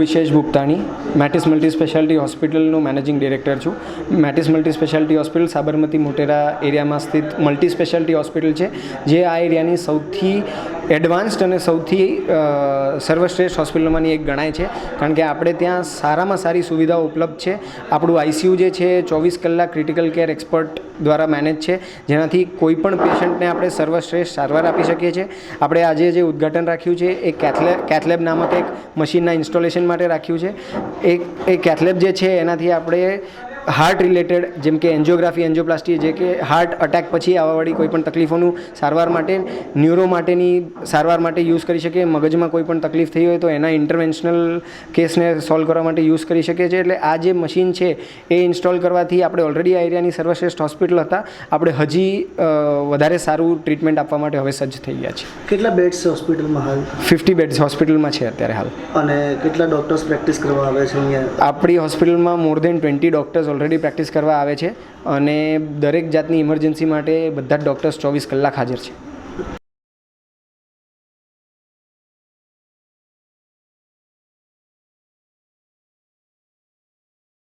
Vishesh Guptani, Metis multi speciality હોસ્પિટલનું managing director છું. Metis multi speciality hospital Sabarmati Motera એરિયામાં સ્થિત multi speciality hospital છે, જે આ એરિયાની સૌથી એડવાન્સ્ડ અને સૌથી સર્વશ્રેષ્ઠ હોસ્પિટલમાંની એક ગણાય છે. કારણ કે આપણે ત્યાં સારામાં સારી સુવિધાઓ ઉપલબ્ધ છે. આપણું આઈસીયુ જે છે ચોવીસ કલાક ક્રિટિકલ કેર એક્સપર્ટ દ્વારા મેનેજ છે. જેનાથી કોઈ પણ પેશન્ટને આપણે સર્વશ્રેષ્ઠ સારવાર આપી શકીએ છીએ. આપણે આજે જે ઉદ્ઘાટન રાખ્યું છે એ કેથલે, કેથલેબ નામક એક મશીનના ઇન્સ્ટોલેશન માટે રાખ્યું છે. એ એ કેથલેબ જે છે એનાથી આપણે હાર્ટ રિલેટેડ જેમ કે એન્જિયોગ્રાફી એન્જિયોપ્લાસ્ટી જે કે હાર્ટ અટેક પછી આવવાવાળી કોઈપણ તકલીફોનું સારવાર માટે ન્યુરો માટેની સારવાર માટે યુઝ કરી શકીએ મગજમાં કોઈ પણ તકલીફ થઈ હોય તો એના ઇન્ટરવેન્શનલ કેસને સોલ્વ કરવા માટે યુઝ કરી શકીએ છીએ એટલે આ જે મશીન છે એ ઇન્સ્ટોલ કરવાથી આપણે ઓલરેડી આ એરિયાની સર્વશ્રેષ્ઠ હોસ્પિટલ હતા. આપણે હજી વધારે સારું ટ્રીટમેન્ટ આપવા માટે હવે સજ્જ થઈ ગયા છે કેટલા બેડ્સ હોસ્પિટલમાં હાલ? ફિફ્ટી બેડ્સ હોસ્પિટલમાં છે અત્યારે હાલ. અને કેટલા ડૉક્ટર્સ પ્રેક્ટિસ કરવા આવે છે અહીંયા? આપણી હોસ્પિટલમાં more than twenty doctors already practice કરવા આવે છે અને દરેક જાતની ઇમરજન્સી માટે બધા જ ડૉક્ટર્સ ચોવીસ કલાક હાજર છે.